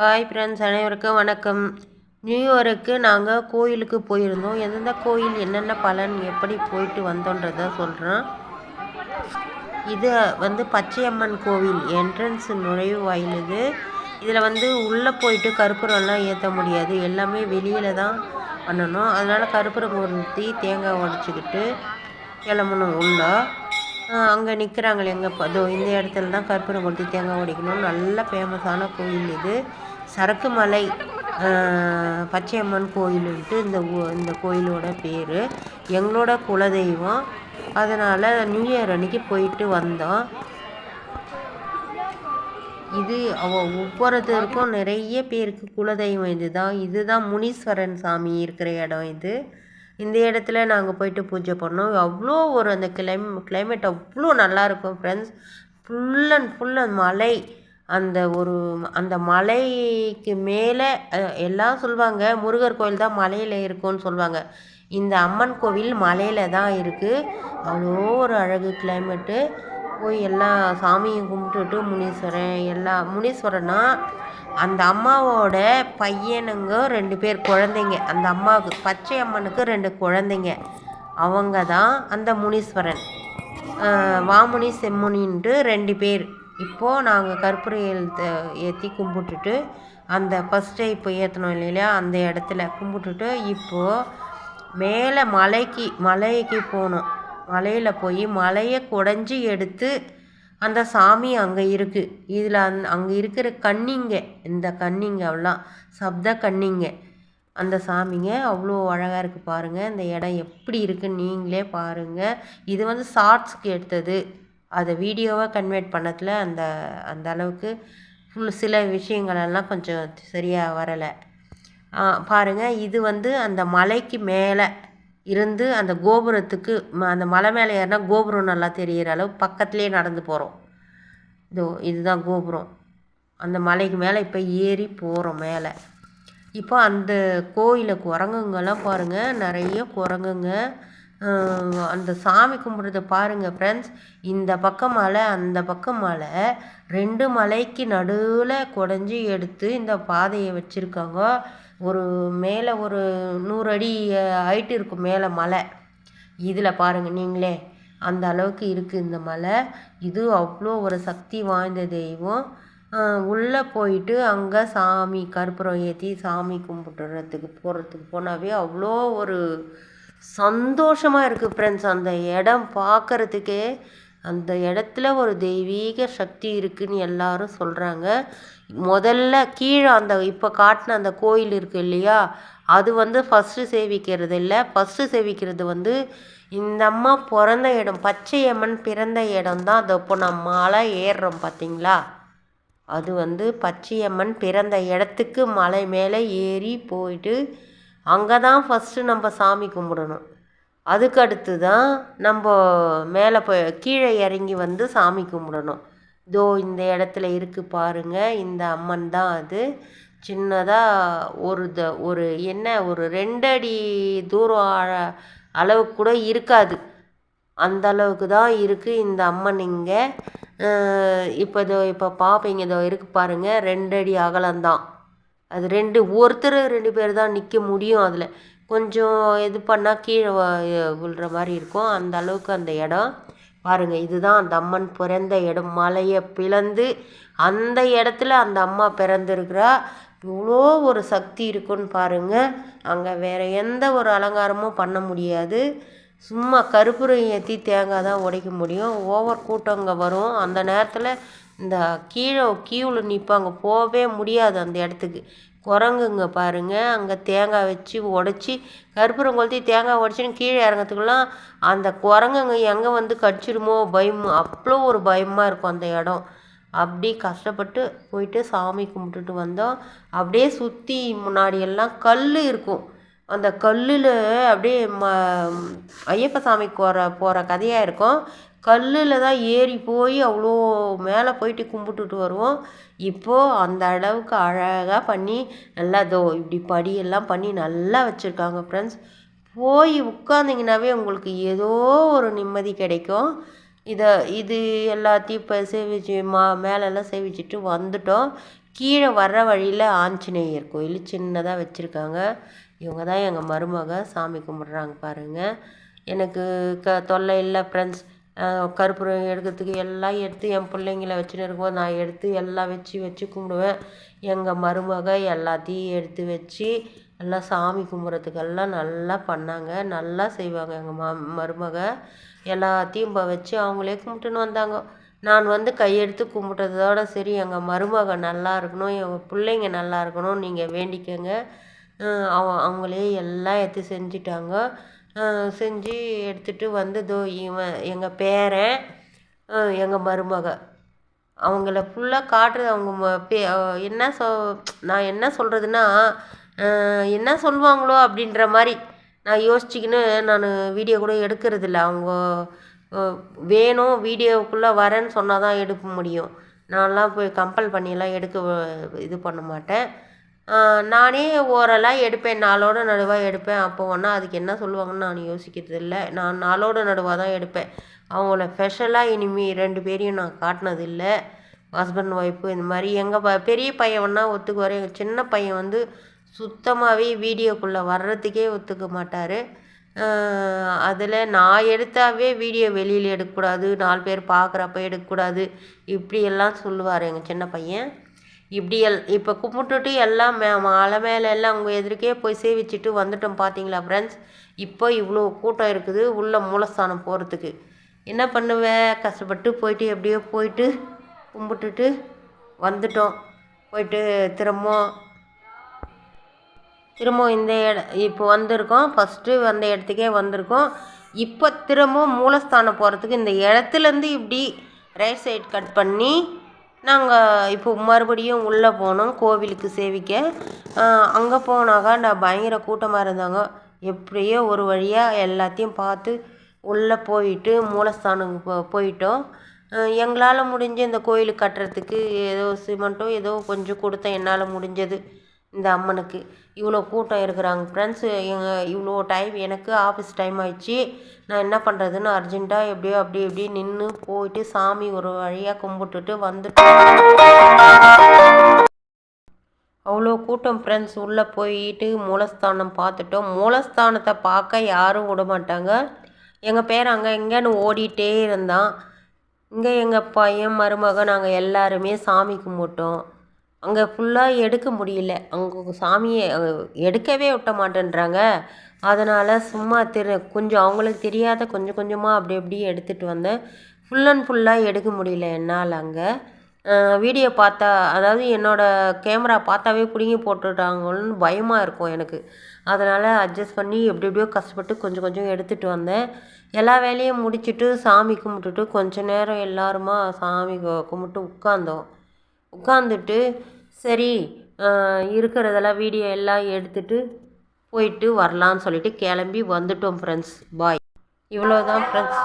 Hi friends அனைவருக்கும் வணக்கம். New இயருக்கு நாங்கள் கோயிலுக்கு போயிருந்தோம். எந்தெந்த கோயில் என்னென்ன பலன் எப்படி போயிட்டு வந்தோன்றத சொல்கிறோம் இது வந்து பச்சையம்மன் கோவில். என்ட்ரன்ஸ் நுழைவு வாயில் இது. இதில் வந்து உள்ளே போயிட்டு கற்பூரம்லாம் ஏற்ற முடியாது. எல்லாமே வெளியில் தான் பண்ணணும். அதனால் கற்பூரம் ஊற்றி தேங்காய் உடச்சிக்கிட்டு கிளம்பணும் உள்ளே. அங்கே நிற்கிறாங்களே எங்கே அதோ இந்த இடத்துல தான் கற்பூரம் கொளுத்தி தேங்காய் உடைக்கணும் நல்ல ஃபேமஸான கோயில் இது. சரக்கு மலை பச்சையம்மன் கோயிலுன்ட்டு இந்த ஊ- இந்த கோயிலோட பேர். எங்களோட குலதெய்வம். அதனால் நியூ இயர் அன்னைக்கு போயிட்டு வந்தோம். இது அவ ஒவ்வொருத்தருக்கும் நிறைய பேருக்கு குலதெய்வம் இதுதான். இதுதான் முனீஸ்வரன் சாமி இருக்கிற இடம் இது. இந்த இடத்துல நாங்கள் போயிட்டு பூஜை பண்ணோம். அவ்வளோ ஒரு அந்த கிளைம் கிளைமேட் அவ்வளோ நல்லா இருக்கும் ஃப்ரெண்ட்ஸ் ஃபுல் அண்ட் ஃபுல் அந்த மலை அந்த ஒரு அந்த மலைக்கு மேலே எல்லாம் சொல்லுவாங்க முருகர் கோயில் தான் மலையில் இருக்கும்னு சொல்லுவாங்க இந்த அம்மன் கோவில் மலையில் தான் இருக்குது அவ்வளோ ஒரு அழகு கிளைமேட்டு போய் எல்லாம் சாமியும் கும்பிட்டுட்டு முனீஸ்வரன் எல்லா முனீஸ்வரன்னா அந்த அம்மாவோட பையனுங்க ரெண்டு பேர் குழந்தைங்க. அந்த அம்மாவுக்கு பச்சை அம்மனுக்கு ரெண்டு குழந்தைங்க. அவங்க தான் அந்த முனீஸ்வரன். வாமுனி செம்முனின்ட்டு ரெண்டு பேர். இப்போது நாங்கள் கற்பூரம் ஏற்றி கும்பிட்டுட்டு அந்த ஃபஸ்ட்டே இப்போ ஏற்றணும் இல்லையா? அந்த இடத்துல கும்பிட்டுட்டு இப்போது மேலே மலைக்கு மலைக்கு போகணும். மலையில் போய் மலையை குடஞ்சி எடுத்து அந்த சாமி அங்கே இருக்குது இதில் அந் அங்கே இருக்கிற கன்னிங்க இந்த கண்ணிங்க எல்லாம் சப்த கன்னிங்க அந்த சாமிங்க அவ்வளோ அழகாக இருக்குது பாருங்கள் இந்த இடம் எப்படி இருக்குன்னு நீங்களே பாருங்கள் இது வந்து ஷார்ட்ஸ்க்கு எடுத்தது. அதை வீடியோவாக கன்வெர்ட் பண்ணதில் அந்த அந்த அளவுக்கு ஃபுல் சில விஷயங்களெல்லாம் கொஞ்சம் சரியாக வரலை. பாருங்கள் இது வந்து அந்த மலைக்கு மேலே இருந்து அந்த கோபுரத்துக்கு ம- அந்த மலை மேலே ஏறினா கோபுரம் நல்லா தெரிகிற அளவு பக்கத்துலேயே நடந்து போகிறோம் இதோ இதுதான் கோபுரம். அந்த மலைக்கு மேலே இப்போ ஏறி போகிறோம் மேலே. இப்போ அந்த கோயிலில் குரங்குங்கெல்லாம் பாருங்கள் நிறைய குரங்குங்க. அந்த சாமி கும்பிட்றத பாருங்கள் ஃப்ரெண்ட்ஸ் இந்த பக்கம் மலை அந்த பக்கம் மலை ரெண்டு மலைக்கு நடுவில் குடஞ்சி எடுத்து இந்த பாதையை வச்சுருக்காங்க. ஒரு மேலே ஒரு நூறு அடி ஹைட் இருக்கும் மேலே மலை. இதில் பாருங்கள் நீங்களே அந்த அளவுக்கு இருக்குது இந்த மலை. இது அவ்வளோ ஒரு சக்தி வாய்ந்த தெய்வம். உள்ளே போயிட்டு அங்கே சாமி கற்பூரம் ஏற்றி சாமி கும்பிட்டுறதுக்கு போகிறதுக்கு போனாவே அவ்வளோ ஒரு சந்தோஷமாக இருக்குது ஃப்ரெண்ட்ஸ் அந்த இடம் பார்க்குறதுக்கே அந்த இடத்துல ஒரு தெய்வீக சக்தி இருக்குன்னு எல்லாரும் சொல்கிறாங்க முதல்ல கீழே அந்த இப்போ காட்டின அந்த கோயில் இருக்குது இல்லையா? அது வந்து ஃபஸ்ட்டு சேவிக்கிறது இல்லை. ஃபஸ்ட்டு சேவிக்கிறது வந்து இந்த அம்மா பிறந்த இடம் பச்சையம்மன் பிறந்த இடம் தான். அது இப்போ நம்ம மலை ஏறுறோம் பார்த்தீங்களா அது வந்து பச்சையம்மன் பிறந்த இடத்துக்கு மலை மேலே ஏறி போயிட்டு அங்கே தான் ஃபஸ்ட்டு நம்ம சாமி கும்பிடணும். அதுக்கு அடுத்து தான் நம்ம மேலே போய் கீழே இறங்கி வந்து சாமி கும்பிடணும். இதோ இந்த இடத்துல இருக்குது பாருங்கள் இந்த அம்மன் தான் அது. சின்னதாக ஒரு த ஒரு என்ன ஒரு ரெண்டடி தூரம் ஆழ அளவுக்கு கூட இருக்காது. அந்த அளவுக்கு தான் இருக்குது இந்த அம்மன் இங்கே. இப்போ இதோ இப்போ பார்ப்பீங்க இதோ இருக்கு பாருங்கள் ரெண்டடி அகலம்தான் அது ரெண்டு ஒருத்தர் ரெண்டு பேர் தான் நிற்க முடியும் அதில். கொஞ்சம் இது பண்ணால் கீழே விழுற மாதிரி இருக்கும். அந்த அளவுக்கு அந்த இடம். பாருங்கள் இதுதான் அந்த அம்மன் பிறந்த இடம். மலையை பிளந்து அந்த இடத்துல அந்த அம்மா பிறந்திருக்கிறா. இவ்வளோ ஒரு சக்தி இருக்குன்னு பாருங்கள் அங்கே வேறு எந்த ஒரு அலங்காரமும் பண்ண முடியாது. சும்மா கற்பூரம் ஏற்றி தேங்காய் தான் உடைக்க முடியும். ஓவர் கூட்டம் அங்கே வரும். அந்த நேரத்தில் இந்த கீழே கீவில் நிற்பாங்க போகவே முடியாது அந்த இடத்துக்கு. குரங்குங்க பாருங்கள் அங்கே தேங்காய் வச்சு உடச்சி கற்பூரம் கொளுத்தி தேங்காய் உடச்சின்னு கீழே இறங்கிறதுக்குலாம் அந்த குரங்குங்க எங்கே வந்து கடிச்சிருமோ பயம் அவ்வளோ ஒரு பயமாக இருக்கும் அந்த இடம். அப்படி கஷ்டப்பட்டு போயிட்டு சாமி கும்பிட்டுட்டு வந்தோம். அப்படியே சுற்றி முன்னாடி எல்லாம் கல் இருக்கும். அந்த கல்லில் அப்படியே ம ஐயப்ப சாமிக்கு போகிற போகிற கதையாக இருக்கும். கல்லில் தான் ஏறி போய் அவ்வளோ மேலே போயிட்டு கும்பிட்டுட்டு வருவோம். இப்போது அந்த அளவுக்கு அழகாக பண்ணி நல்லா தோ இப்படி படியெல்லாம் பண்ணி நல்லா வச்சுருக்காங்க ஃப்ரெண்ட்ஸ் போய் உட்காந்திங்கனாவே உங்களுக்கு ஏதோ ஒரு நிம்மதி கிடைக்கும். இதை இது எல்லாத்தையும் இப்போ சேவிச்சு மா மேலெல்லாம் சேவிச்சிட்டு வந்துட்டோம். கீழே வர்ற வழியில் ஆஞ்சநேயர் கோயில் சின்னதாக வச்சுருக்காங்க. இவங்க தான் எங்கள் மருமக சாமி கும்பிட்றாங்க பாருங்கள் எனக்கு க தொல்லை இல்லை ஃப்ரெண்ட்ஸ் கற்பூரம் எடுக்கிறதுக்கு எல்லாம் எடுத்து என் பிள்ளைங்கள வச்சுன்னு இருக்கும்போது நான் எடுத்து எல்லாம் வச்சு வச்சு கும்பிடுவேன். எங்கள் மருமக எல்லாத்தையும் எடுத்து வச்சு எல்லாம் சாமி கும்பிட்றதுக்கெல்லாம் நல்லா பண்ணாங்க. நல்லா செய்வாங்க எங்கள் ம மருமக. எல்லாத்தையும் இப்போ வச்சு அவங்களே கும்பிட்டுன்னு வந்தாங்க. நான் வந்து கையெடுத்து கும்பிட்டதோட சரி எங்கள் மருமக நல்லா இருக்கணும் எங்கள் பிள்ளைங்க நல்லா இருக்கணும் நீங்கள் வேண்டிக்கங்க. அவ அவங்களே எல்லாம் எடுத்து செஞ்சிட்டாங்க. செஞ்சு எடுத்துகிட்டு வந்து இதோ இவன் எங்கள் பேரன் எங்கள் மருமக. அவங்கள ஃபுல்லாக காட்டுறது அவங்க ம பே என்ன சொ நான் என்ன சொல்கிறதுன்னா என்ன சொல்லுவாங்களோ அப்படின்ற மாதிரி நான் யோசிச்சுக்கின்னு நான் வீடியோ கூட எடுக்கிறதில்ல. அவங்க வேணும் வீடியோவுக்குள்ளே வரேன்னு சொன்னால் தான் எடுக்க முடியும். நான்லாம் போய் கம்பல் பண்ணியெல்லாம் எடுக்க இது பண்ண மாட்டேன். நானே ஓரலாக எடுப்பேன் நாளோட நடுவாக எடுப்பேன். அப்போ ஒன்றா அதுக்கு என்ன சொல்லுவாங்கன்னு நான் யோசிக்கிறது இல்லை நான் நாளோட நடுவாக தான் எடுப்பேன். அவங்கள ஸ்பெஷலாக இனிமேல் ரெண்டு பேரையும் நான் காட்டினது இல்லை ஹஸ்பண்ட் ஒய்ஃபு இந்த மாதிரி எங்கள் ப பெரிய பையன் ஒத்துக்கு ஒத்துக்குவார். எங்கள் சின்ன பையன் வந்து சுத்தமாகவே வீடியோக்குள்ளே வர்றதுக்கே ஒத்துக்க மாட்டார். அதில் நான் எடுத்தாவே வீடியோ வெளியில் எடுக்கக்கூடாது. நாலு பேர் பார்க்குறப்ப எடுக்கக்கூடாது. இப்படியெல்லாம் சொல்லுவார் எங்கள் சின்ன பையன். இப்படி எல் இப்போ கும்பிட்டுட்டு எல்லாம் மே மலை மேலே எல்லாம் அவங்க எதிர்க்கே போய் சேவிச்சுட்டு வந்துட்டோம் பார்த்தீங்களா ஃப்ரெண்ட்ஸ் இப்போ இவ்வளோ கூட்டம் இருக்குது உள்ள மூலஸ்தானம் போகிறதுக்கு என்ன பண்ணுவேன் கஷ்டப்பட்டு போயிட்டு எப்படியோ போயிட்டு கும்பிட்டுட்டு வந்துட்டோம். போயிட்டு திரும்பவும் திரும்பவும் இந்த இட இப்போ வந்திருக்கோம். ஃபஸ்ட்டு வந்த இடத்துக்கே வந்திருக்கோம். இப்போ திரும்பவும் மூலஸ்தானம் போகிறதுக்கு இந்த இடத்துலேருந்து இப்படி ரைட் சைடு கட் பண்ணி நாங்கள் இப்போ மறுபடியும் உள்ளே போனோம் கோவிலுக்கு சேவிக்க. அங்கே போனாக்கா நான் பயங்கர கூட்டமாக இருந்தாங்க. எப்படியோ ஒரு வழியாக எல்லாத்தையும் பார்த்து உள்ளே போயிட்டு மூலஸ்தானம் போ போயிட்டோம். எங்களால் முடிஞ்ச இந்த கோயில் கட்டுறதுக்கு ஏதோ சிமெண்ட்டோ ஏதோ கொஞ்சம் கொடுத்தேன் என்னால் முடிஞ்சது. இந்த அம்மனுக்கு. இவ்வளோ கூட்டம் இருக்கிறாங்க ஃப்ரெண்ட்ஸ் எங்கள் இவ்வளோ டைம் எனக்கு ஆஃபீஸ் டைம் ஆயிடுச்சு. நான் என்ன பண்ணுறதுன்னு அர்ஜென்ட்டாக எப்படியோ அப்படி இப்படி நின்று போயிட்டு சாமி ஒரு வழியாக கும்பிட்டுட்டு வந்துட்டு அவ்வளோ கூட்டம் ஃப்ரெண்ட்ஸ் உள்ளே போயிட்டு மூலஸ்தானம் பார்த்துட்டோம். மூலஸ்தானத்தை பார்க்க யாரும் விட மாட்டாங்க. எங்கள் பேர் அங்கே இங்கேன்னு ஓடிட்டே இருந்தான். இங்கே எங்கள் பையன் மருமகன் நாங்கள் எல்லாருமே சாமி கும்பிட்டோம். அங்கே ஃபுல்லாக எடுக்க முடியல. அங்கே சாமியை எடுக்கவே விட்ட மாட்டேன்றாங்க. அதனால் சும்மா திரு கொஞ்சம் அவங்களுக்கு தெரியாத கொஞ்சம் கொஞ்சமாக அப்படி அப்படியே எடுத்துகிட்டு வந்தேன். ஃபுல் அண்ட் ஃபுல்லாக எடுக்க முடியல என்னால் அங்கே. வீடியோ பார்த்தா அதாவது என்னோடய கேமரா பார்த்தாவே பிடுங்கி போட்டுட்டாங்கன்னு பயமாக இருக்கும் எனக்கு. அதனால் அட்ஜஸ்ட் பண்ணி எப்படி எப்படியோ கஷ்டப்பட்டு கொஞ்சம் கொஞ்சம் எடுத்துகிட்டு வந்தேன். எல்லா வேலையும் முடிச்சுட்டு சாமி கும்பிட்டுட்டு கொஞ்சம் நேரம் எல்லாருமா சாமி கும்பிட்டு உட்காந்தோம். உட்காந்துட்டு சரி இருக்கிறதெல்லாம் வீடியோ எல்லாம் எடுத்துகிட்டு போயிட்டு வரலான்னு சொல்லிட்டு கிளம்பி வந்துட்டோம் ஃப்ரெண்ட்ஸ் பாய் இவ்வளோ தான் ஃப்ரெண்ட்ஸ்